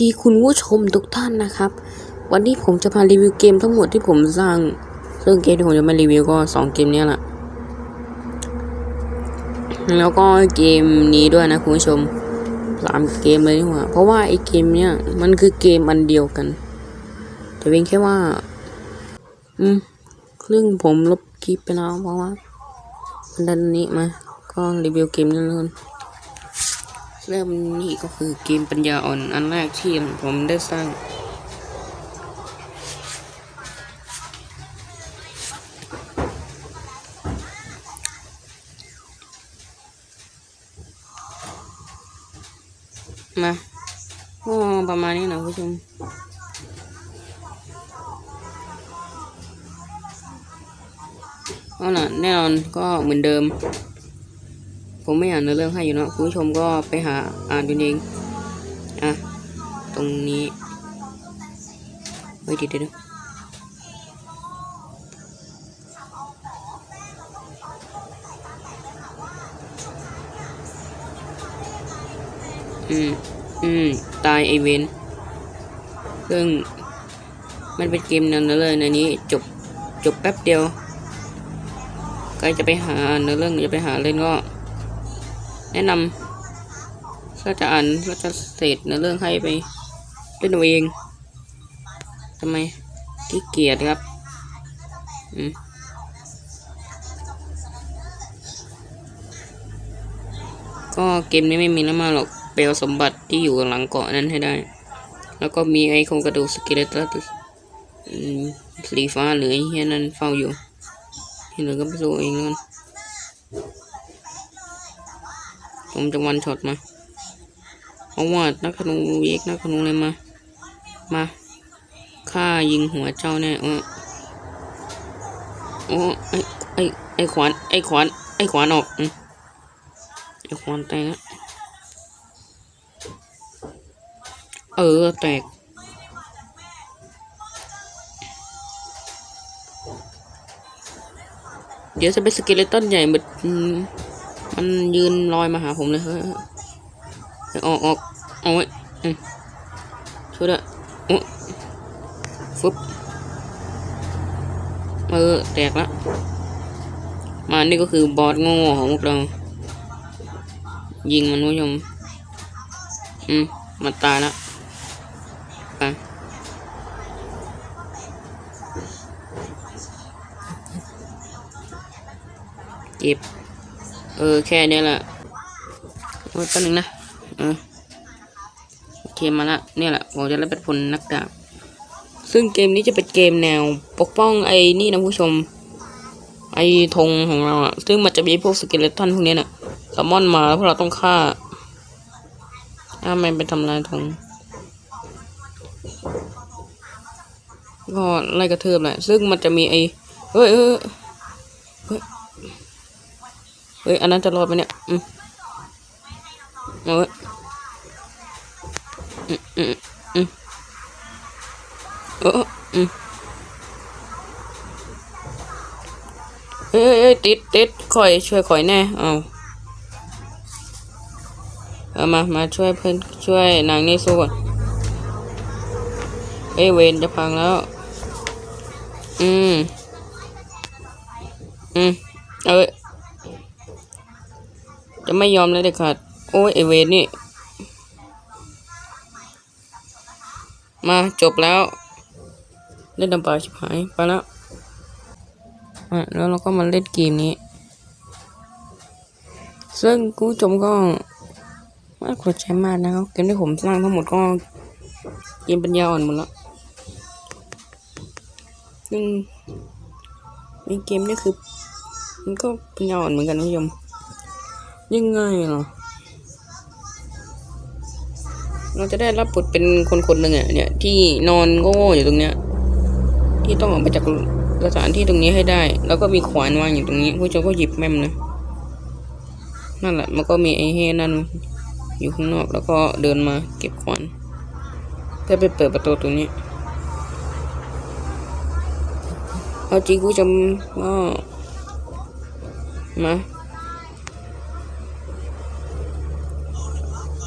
ดีคุณผู้ชมทุกท่านนะครับ วันนี้ผมจะพารีวิวเกมทั้งหมดที่ผมสร้างซึ่งเกมที่ผมจะมารีวิวก็สองเกมนี้แหละแล้วก็เกมนี้ด้วยนะคุณผู้ชมสามเกมเลยนี่หว่าเพราะว่าไอ้เกมเนี้ยมันคือเกมอันเดียวกัน แต่เพียงแค่ว่า อืมครึ่งผมลบคลิปไปแล้วเพราะว่าดันนี้มาก็รีวิวเกมนี้เลย เริ่มนี่ก็คือเกมปัญญาอ่อนอันแรกที่ผมได้สร้างมาก็ประมาณนี้นะผู้ชมก็น่ะแน่นอนก็เหมือนเดิม ผมไม่อ่านเนื้อเรื่องให้อยู่เนอะคุณผู้ชมก็ไปหาอ่านดูเองอะตรงนี้เฮ้ยเดี๋ยวเดี๋ยวเดี๋ยวอืม อืม ตายไอเวนซึ่งมันเป็นเกมนั้นเลยในนี้จบจบแป๊บเดียวใครจะไปหาเนื้อเรื่องจะไปหาเล่นก็ แนะนำถ้าจะอ่านก็จะเศษเนื้อเรื่องให้ไปเล่นเอาเองทำไมขี้เกียจครับ อืมก็เกมนี้ไม่มีน้ำมาหรอกเปลวสมบัติที่อยู่หลังเกาะนั้นให้ได้ แล้วก็มีไอ้โครงกระดูกสเกเลตัสอืมสีฟ้าหรือไอ้เฮียนั้นเฝ้าอยู่ที่เหลือก็ไปสู้เองแล้วกัน ผมจะวันช็อตมาเอาว่านักธนูเอกนักธนูเลยมา มาฆ่ายิงหัวเจ้าแน่เออโอ้ไอไอไอขวานไอขวานไอขวานออกอืมไอขวานแตกเออแตกเดี๋ยวจะเป็นสเกเลตันใหญ่มันอื มันยืนลอยมาหาผมเลยเฮ้ยออกออกเอาไว้ช่วยด้วยโอ้ฟึบเออแตกละมานี่ก็คือบอสโง่ของพวกเรา ยิงมันผู้ชมอืมมันตายล้วไปเก็บ เออแค่นี้แหละโอ้ยแป๊บนึงนะเออโอเคมาละเนี่ยแหละผมจะได้เป็นพลนักดาบซึ่งเกมนี้จะเป็นเกมแนวปกป้องไอ้นี่นะผู้ชม ไอ้ธงของเราอะซึ่งมันจะมีพวกสเกเลตันพวกนี้ยน่ะสมอนมาแล้วพวกเราต้องฆ่าถ้ามันไปทำลายธงก็ไล่กระเทือบแหละ ซึ่งมันจะมีไอ้เฮ้ยเฮ้ยเฮ้ย เฮ้ย อันนั้นจะรอดไหมเนี่ย อืมเอาไว้อืมอืมอืมเอออืมเฮ้ยเฮ้ยติดติดคอยช่วยคอยแน่ เอาเอามา มาช่วยเพื่อนช่วยนางนี่สู้ก่อนเอ้ยเวนจะพังแล้ว อืม อืม เอ้ย จะไม่ยอมเลยเด็ดขาด โอ้ยไอเวนนี่ มาจบแล้ว เล่นดำปลาชิบหายไปแล้วอะแล้วเราก็มาเล่นเกมนี้ ซึ่งกูชมก็ไม่ควรใช้มากนะครับเกมที่ผมสร้างทั้งหมดก็เกมปัญญาอ่อนหมดแล้วซึ่งในเกมนี่คือ มันก็ปัญญาอ่อนเหมือนกันนะผู้ชม ยังไงเหรอเราจะได้รับบทเป็นคนคนหนึ่งอะเนี่ยที่นอนโง่อยู่ตรงเนี้ย ที่ต้องออกไปจากสถานที่ตรงนี้ให้ได้ แล้วก็มีขวานวางอยู่ตรงนี้ผู้ชมก็หยิบแม่มนะนั่นแหละมันก็มีไอ้เฮนั่นอยู่ข้างนอกแล้วก็เดินมาเก็บขวานเพื่อไปเปิดประตูตรงนี้เอาจริงผู้ชมก็มา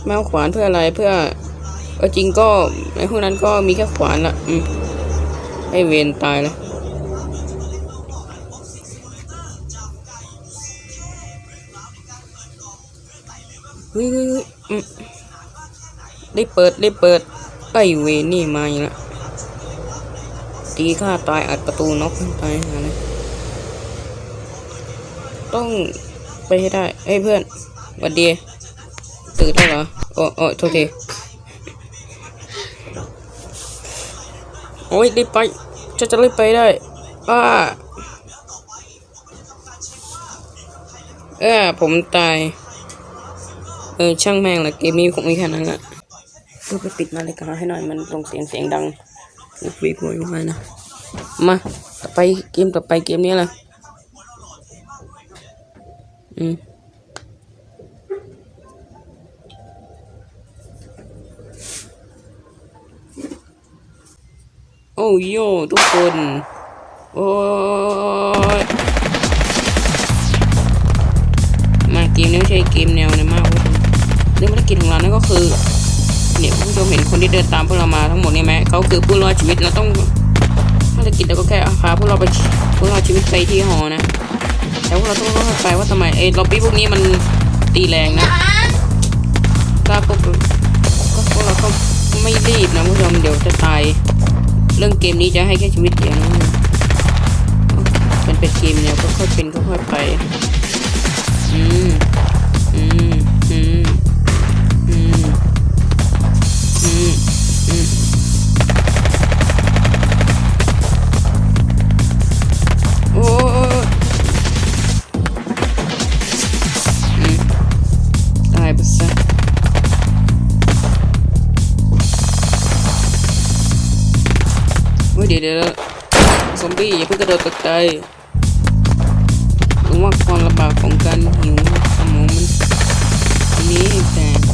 มาเอาขวานเพื่ออะไรเพื่อเออจริงก็ไอ้พวกนั้นก็มีแค่ขวานละอืมไอเวนตายแล้วเฮ้ยเฮ้ยอืมได้เปิดได้เปิดไอเวนนี่มาอีกแล้วตีข้าตายอัดประตูน็อกตายหาเลยต้องไปให้ได้เฮ้ยเพื่อนหวัด ดีตื่นแล้วเหรอโอ้โอ้โทษทีโอ้ยรีบไปจะจะรีบไปได้อ้าเออผมตาย เออ ช่างแม่งละเกมนี้คงมีแค่นั้นแหละเพื่อไปปิดนาฬิกาให้หน่อยมันส่งเสียงเสียงดังวิกวิกโวยวายนะ มาต่อไปเกมต่อไปเกมนี้แหละอืม โอ้โยทุกคน โอ้ยมาเกมนี้ไม่ใช่เกมแนวนะมากเว้ยเรื่องภารกิจของเรานั่นก็คือเนี่ยคุณผู้ชมเห็นคนที่เดินตามพวกเรามาทั้งหมดนี่ไหมเขาคือผู้รอดชีวิตเราต้องภารกิจเราก็แค่พาพวกเราไปผู้รอดชีวิตไปที่หอนะแต่พวกเราต้องเข้าใจว่าทำไมไอ้ล็อบบี้พวกนี้มันตีแรงนะถ้าพวกก็พวกเราก็ไม่รีบนะผู้ชมเดี๋ยวจะตาย เรื่องเกมนี้จะให้แค่ชีวิตเดียวนะมันเป็นเกมแนวก็ค่อยเป็นก็ค่อยไป อืม เฮ้ยเดี๋ยวซอมบี้อย่าเพิ่งกระโดดตกใจรู้ว่าความลำบากของการหิวสมองมันนี้แต่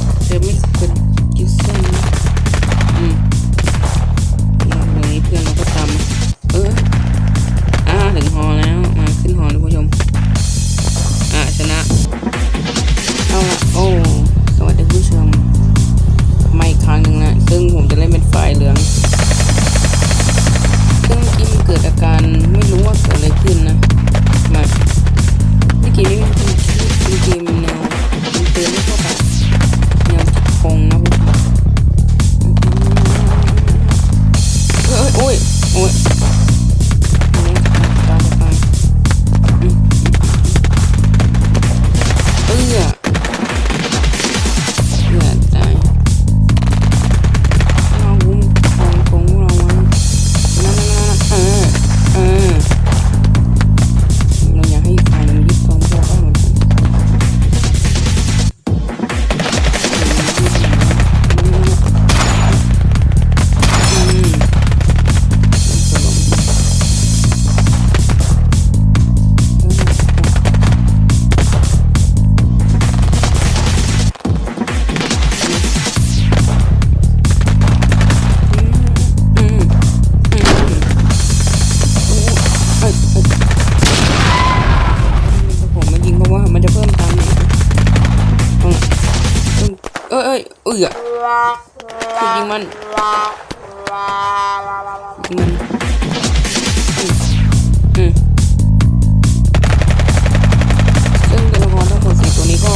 ซึ่งตัวละครทั้งหมดสี่ตัวนี้ก็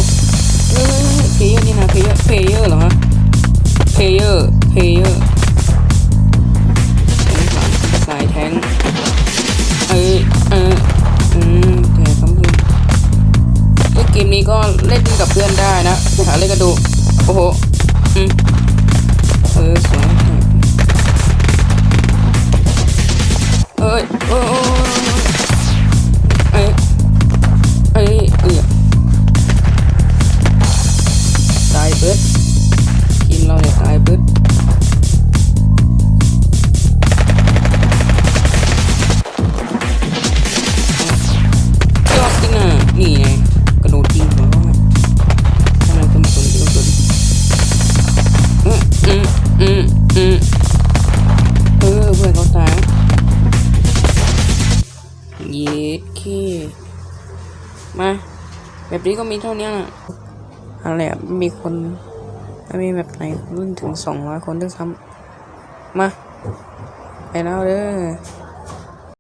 เอ้ยเพเยอร์นี่นะเพเยอร์เพลเยอร์เหรอฮะเพลเยอร์เพลเยอร์สายแทงเออเอออืมแต่คำพูดเล่นเกมนี้ก็เล่นกับเพื่อนได้นะไปหาเล่นกันดูโอ้โหอืมเออสวยเอ้ยโอ้ย ตายเบิดทีมเราเนี่ยตายเบิดยอดขึ้นอะ นี่ไงกระโดดยิงหัวเขาอะทำไมทำสนกระโดดอืมอืมอืมอืมเออเพื่อนเขาตายเย็ดเคมา แบบนี้ก็มีเท่านี้แหละ อะไรอะมีคนมีแบบไหนรุ่นถึงสองร้อยคนด้วยซ้ำมา ไปแล้วเด้อ